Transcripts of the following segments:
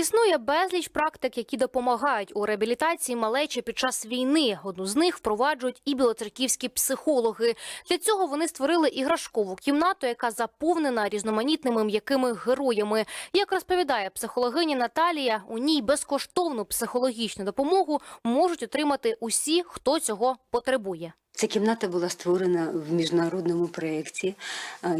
Існує безліч практик, які допомагають у реабілітації малечі під час війни. Одну з них впроваджують і білоцерківські психологи. Для цього вони створили іграшкову кімнату, яка заповнена різноманітними м'якими героями. Як розповідає психологиня Наталія, у ній безкоштовну психологічну допомогу можуть отримати усі, хто цього потребує. Ця кімната була створена в міжнародному проєкті, е,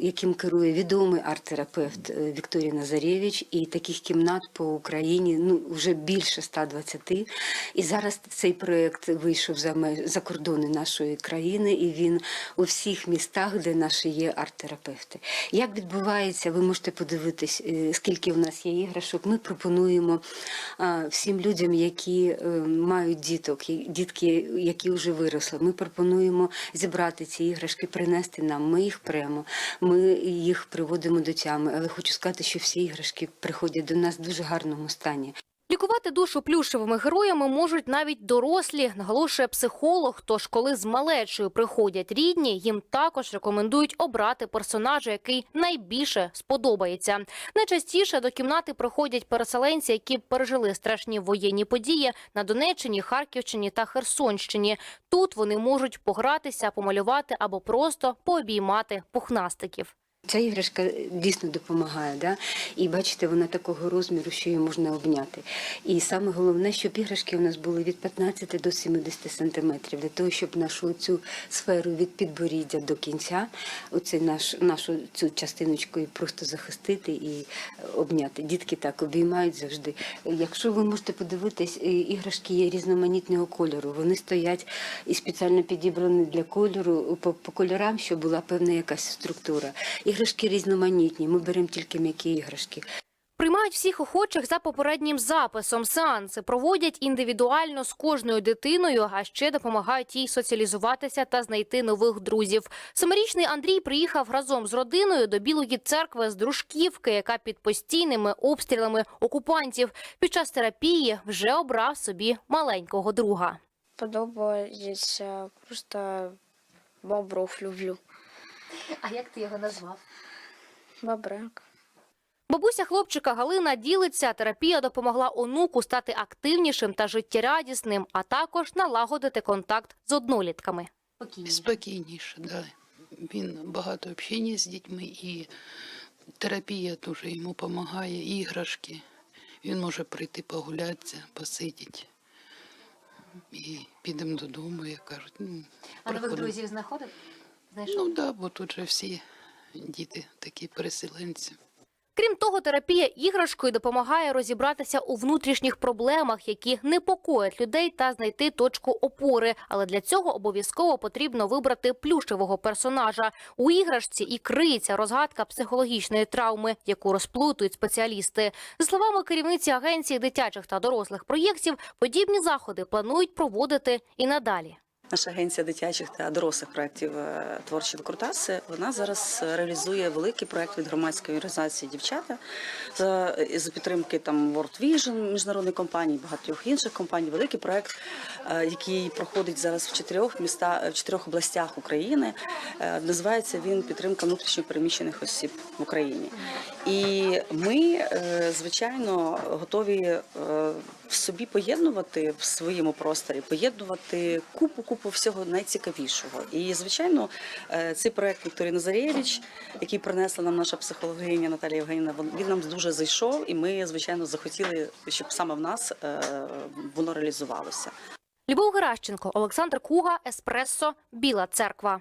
яким- керує відомий арт-терапевт е, Вікторія Назарєвич. І таких кімнат по Україні ну вже більше 120. І зараз цей проєкт вийшов за ме- за кордони нашої країни, і він у всіх містах, де наші є арт-терапевти. Як відбувається, ви можете подивитись, е, скільки в нас є іграшок. Ми пропонуємо всім людям, які мають діток, дітки, які вже виросли. Ми пропонуємо зібрати ці іграшки, принести нам. Ми їх прямо, ми їх приводимо до тями. Але хочу сказати, що всі іграшки приходять до нас в дуже гарному стані. Лікувати душу плюшевими героями можуть навіть дорослі, наголошує психолог. Тож, коли з малечою приходять рідні, їм також рекомендують обрати персонажа, який найбільше сподобається. Найчастіше до кімнати приходять переселенці, які пережили страшні воєнні події на Донеччині, Харківщині та Херсонщині. Тут вони можуть погратися, помалювати або просто пообіймати пухнастиків. Ця іграшка дійсно допомагає, да? і бачите, вона такого розміру, що її можна обняти. І саме головне, щоб іграшки у нас були від 15 до 70 сантиметрів, для того, щоб нашу цю сферу від підборіддя до кінця, оцей наш, нашу цю частиночку і просто захистити і обняти. Дітки так обіймають завжди. Якщо ви можете подивитись, іграшки є різноманітного кольору. Вони стоять і спеціально підібрані для кольору по, по кольорам, щоб була певна якась структура. Іграшки різноманітні. Ми беремо тільки м'які іграшки. Приймають всіх охочих за попереднім записом. Сеанси проводять індивідуально з кожною дитиною, а ще допомагають їй соціалізуватися та знайти нових друзів. Семирічний Андрій приїхав разом з родиною до Білої церкви з Дружківки, яка під постійними обстрілами окупантів під час терапії вже обрав собі маленького друга. Подобається просто бобров люблю. А як ти його назвав? Бобрак. Бабуся хлопчика Галина ділиться, терапія допомогла онуку стати активнішим та життєрадісним, а також налагодити контакт з однолітками. Спокійніше, да. Він багато общення з дітьми і терапія дуже йому допомагає, іграшки. Він може прийти погулятися, посидіти. І підемо додому, як кажуть. Ну, приходимо. Знаходив? Ну так, да, бо тут же всі діти такі переселенці. Крім того, терапія іграшкою допомагає розібратися у внутрішніх проблемах, які непокоять людей, та знайти точку опори. Але для цього обов'язково потрібно вибрати плюшевого персонажа. У іграшці і криється розгадка психологічної травми, яку розплутують спеціалісти. За словами керівниці агенції дитячих та дорослих проєктів, подібні заходи планують проводити і надалі. Наша агенція дитячих та дорослих проєктів е, творчі викрутаси. Вона зараз е, реалізує великий проєкт від громадської організації дівчата за, за підтримки там World Vision, міжнародної компанії, багатьох інших компаній. Великий проєкт, е, який проходить зараз в чотирьох містах, в чотирьох областях України. Е, Називається він підтримка внутрішньо переміщених осіб в Україні. І ми, е, звичайно, готові е, в собі поєднувати в своєму просторі, поєднувати купу купу всього найцікавішого. І звичайно, е, цей проект Вікторії Назарєвич, який принесла нам наша психологиня Наталія Євгенівна, він нам дуже зайшов, і ми, звичайно, захотіли, щоб саме в нас е, воно реалізувалося. Любов Геращенко, Олександр Куга, Еспресо, Біла Церква.